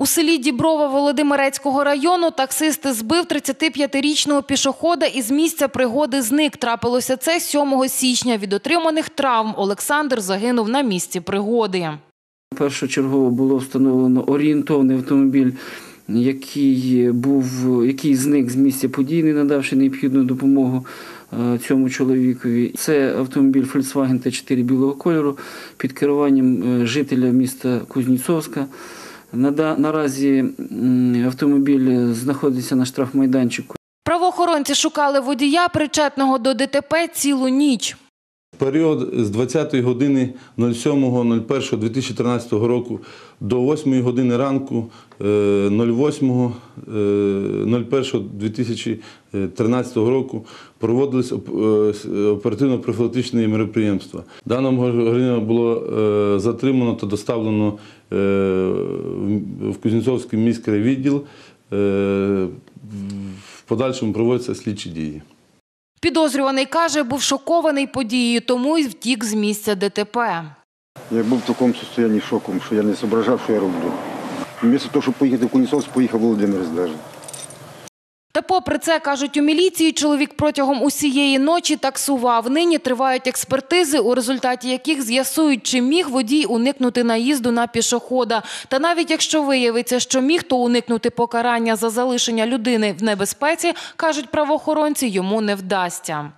У селі Діброва Володимирецького району таксист збив 35-річного пішохода і з місця пригоди зник. Трапилося це 7 січня. Від отриманих травм Олександр загинув на місці пригоди. Першочергово було встановлено орієнтовний автомобіль, який був, який зник з місця події, не надавши необхідну допомогу е, цьому чоловікові. Це автомобіль Volkswagen T4 білого кольору під керуванням е, жителя міста Кузнєцовська. Наразі автомобіль знаходиться на штрафмайданчику. Правоохоронці шукали водія, причетного до ДТП, цілу ніч. Період з 20 години 07.01.2013 року до 8 години ранку е, 08.01.2013 року проводились е, оперативно-профілактичні мероприємства. Даного громадянина було е, затримано та доставлено е, в- Кузнєцовський міський відділ. Е, В подальшому проводяться слідчі дії. Підозрюваний каже, був шокований подією, тому й втік з місця ДТП. Я був в такому стані шоком, що я не зображав, що я роблю. Вмісто того, щоб поїхати в Кунісовськ, поїхав Володимир навіть. Та попри це, кажуть у міліції, чоловік протягом усієї ночі таксував. Нині тривають експертизи, у результаті яких з'ясують, чи міг водій уникнути наїзду на пішохода. Та навіть якщо виявиться, що міг, то уникнути покарання за залишення людини в небезпеці, кажуть правоохоронці, йому не вдасться.